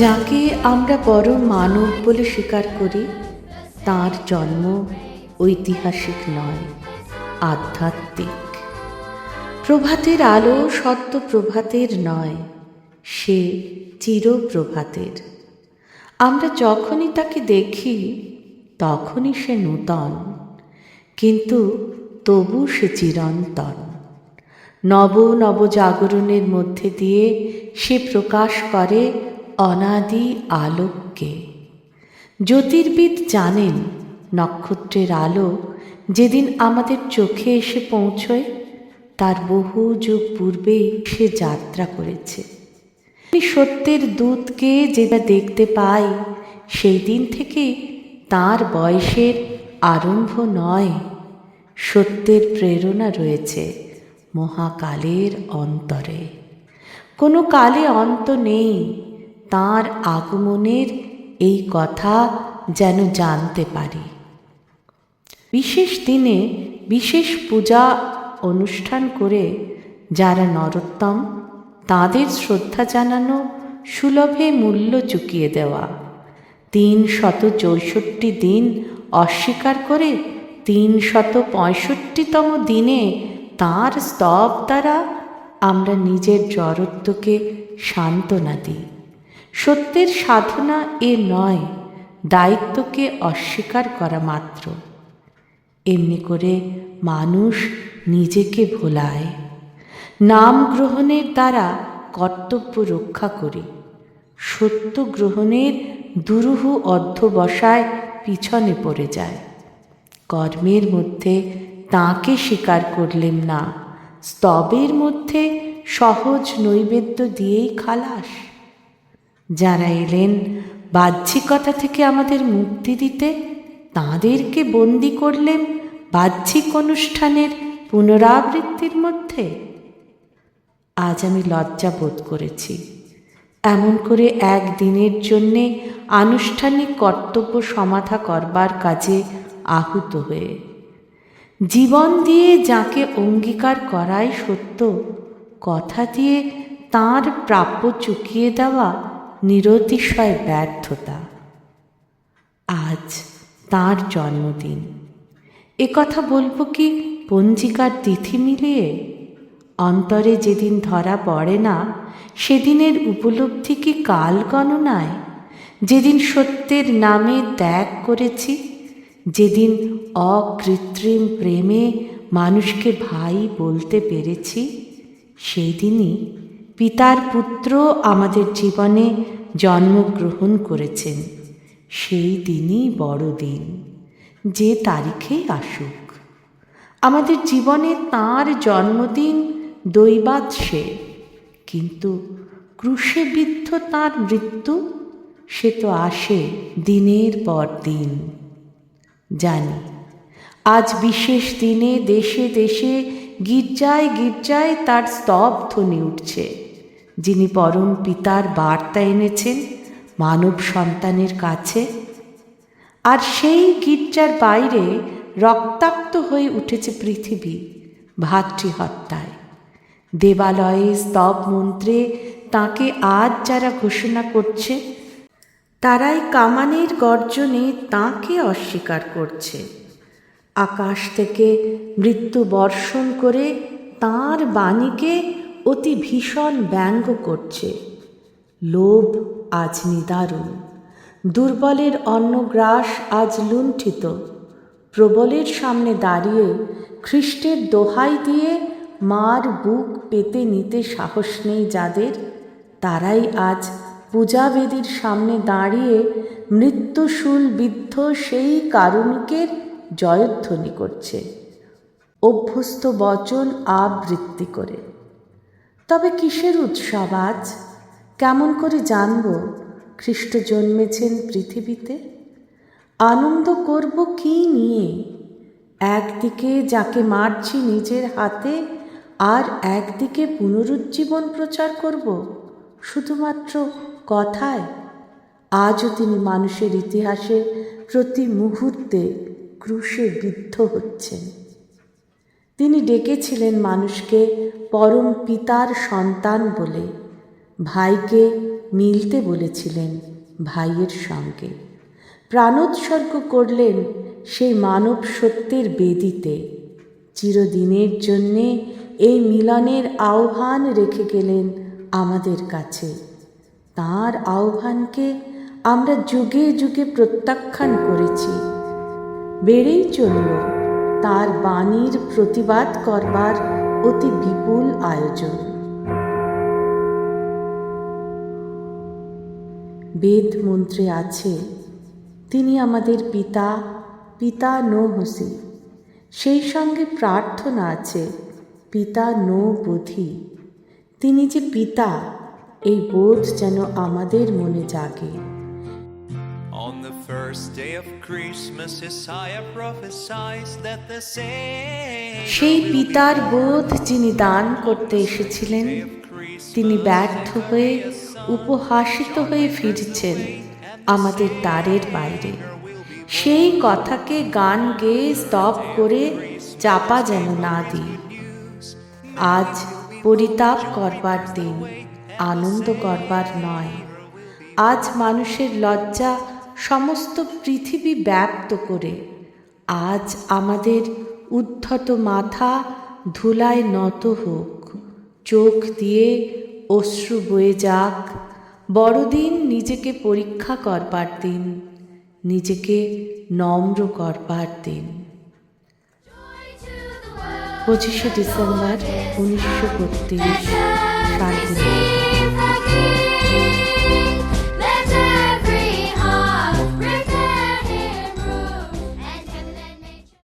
যাকে আমরা পরম মানব বলে স্বীকার করি, তার জন্ম ঐতিহাসিক নয়, আধ্যাত্মিক। প্রভাতের আলো সত্য প্রভাতের নয়, সে চিরপ্রভাতের আমরা যখনই তাকে দেখি, তখনই সে নূতন, কিন্তু তবু সে চিরন্তন। নব নব জাগরণের মধ্যে দিয়ে সে প্রকাশ করে অনাদি আলোককে। জ্যোতির্বিদ জানেন, নক্ষত্রের আলো যেদিন আমাদের চোখে এসে পৌঁছয়, তার বহু যুগ পূর্বেই সে যাত্রা করেছে। সত্যের দূতকে যেটা দেখতে পাই, সেই দিন থেকে তার বয়সের আরম্ভ নয়। সত্যের প্রেরণা রয়েছে মহাকালের অন্তরে। কোনো কালে অন্ত নেই তার আগমনের এই কথা যেন জানতে পারি। বিশেষ দিনে বিশেষ পূজা অনুষ্ঠান করে যারা নরোত্তম, তাদের শ্রদ্ধা জানানো সুলভে মূল্য চুকিয়ে দেওয়া। তিন শত চৌষট্টি দিন অস্বীকার করে তিন শত পঁয়ষট্টিতম দিনে তাঁর স্তব দ্বারা আমরা নিজের জড়ত্বকে সান্ত্বনা দিই। সত্যের সাধনা এ নয়, দায়িত্বকে অস্বীকার করা মাত্র। এমনি করে মানুষ নিজেকে ভোলায়। নাম গ্রহণের দ্বারা কর্তব্য রক্ষা করি। সত্য গ্রহণের দুরূহ অধ্যবসায় পিছনে পড়ে যায়। কর্মের মধ্যে তাকে স্বীকার করলেন না, স্তবের মধ্যে সহজ নৈবেদ্য দিয়েই খালাস। যারা এলেন, বাহ্যিকতা থেকে আমাদের মুক্তি দিতে তাঁদেরকে বন্দি করলেন বাহ্যিক অনুষ্ঠানের পুনরাবৃত্তির মধ্যে। আজ আমি লজ্জা বোধ করেছি। এমন করে একদিনের জন্যে আনুষ্ঠানিক কর্তব্য সমাধা করবার কাজে আহুত হয়ে। জীবন দিয়ে যাকে অঙ্গীকার করাই সত্য, কথা দিয়ে তার প্রাপ্য চুকিয়ে দেওয়া নিরতিশয় ব্যর্থতা। আজ তার জন্মদিন। এ কথা বলব কি পঞ্জিকার তিথি মিলিয়ে? অন্তরে যেদিন ধরা পড়ে না, সেদিনের উপলব্ধি কি কাল গণনায়? যেদিন সত্যের নামে ত্যাগ করেছি, যেদিন অকৃত্রিম প্রেমে মানুষকে ভাই বলতে পেরেছি, সেই দিনই পিতার পুত্র আমাদের জীবনে জন্মগ্রহণ করেছেন। সেই দিনই বড় দিন। যে তারিখেই আসুক। আমাদের জীবনে তার জন্মদিন দৈবাত সে। কিন্তু ক্রুশে বিদ্ধ তার মৃত্যু, সে তো আসে দিনের পর দিন। জানি, আজ বিশেষ দিনে দেশে দেশে গির্জায় গির্জায় তার স্তব্ধ উঠছে। যিনি পরম পিতার বার্তা এনেছেন মানব সন্তানের কাছে, আর সেই গির্জার বাইরে রক্তাক্ত হয়ে উঠেছে পৃথিবী ভাতৃহত্যায়। দেবালয়ে স্তব মন্ত্রে তাকে আজ যারা ঘোষণা করছে, তারাই কামানের গর্জনে তাকে অস্বীকার করছে। আকাশ থেকে মৃত্যু বর্ষণ করে তার বাণীকে অতি ভীষণ ব্যঙ্গ করছে। লোভ আজ নিদারুণ। দুর্বলের অন্নগ্রাস আজ লুণ্ঠিত। প্রবলের সামনে দাঁড়িয়ে খ্রিস্টের দোহাই দিয়ে মার বুক পেতে নিতে সাহস নেই যাদের, তারাই আজ পূজাবেদীর সামনে দাঁড়িয়ে মৃত্যুশূল বিদ্ধ সেই কারুণিকের জয়ধ্বনি করছে। অভ্যস্ত বচন আবৃত্তি করে। তবে কিসের উৎসব আজ? কেমন করে জানব খ্রিস্ট জন্মেছেন পৃথিবীতে? আনন্দ করব কি নিয়ে? একদিকে যাকে মারছি নিজের হাতে, আর একদিকে পুনরুজ্জীবন প্রচার করব শুধুমাত্র কথায়? আজও তিনি মানুষের ইতিহাসে প্রতি মুহূর্তে ক্রুশে বিদ্ধ হচ্ছেন। তিনি ডেকেছিলেন মানুষকে পরম পিতার সন্তান বলে, ভাইকে মিলতে বলেছিলেন ভাইয়ের সঙ্গে। প্রাণোৎসর্গ করলেন সেই মানব সত্যের বেদিতে। চিরদিনের জন্যে এই মিলনের আহ্বান রেখে গেলেন আমাদের কাছে। তার আহ্বানকে আমরা যুগে যুগে প্রত্যাখ্যান করেছি। বেড়েই চলল তার বাণীর প্রতিবাদ করবার অতি বিপুল আয়োজন। বেদ মন্ত্রে আছে, তিনি আমাদের পিতা পিতা নো হসি সেই সঙ্গে প্রার্থনা আছে, পিতা নো বোধি। তিনি যে পিতা, এই বোধ যেন আমাদের মনে জাগে। সেই পিতার বোধ যিনি দান করতে এসেছিলেন তিনি ব্যর্থ হয়ে উপহাসিত হয়ে ফিরছেন আমাদের দ্বারের বাইরে। সেই কথাকে গান গেয়ে স্তব করে চাপা যেন না দিই আজ পরিতাপ করবার দিন আনন্দ করবার নয়। আজ মানুষের লজ্জা সমস্ত পৃথিবী ব্যাপ্ত করে আজ আমাদের উদ্ধত মাথা ধুলায় নত হোক। চোখ দিয়ে অশ্রু বয়ে যাক। বড়দিন নিজেকে পরীক্ষা করবার দিন, নিজেকে নম্র করবার দিন। পঁচিশে ডিসেম্বর উনিশশো বত্রিশ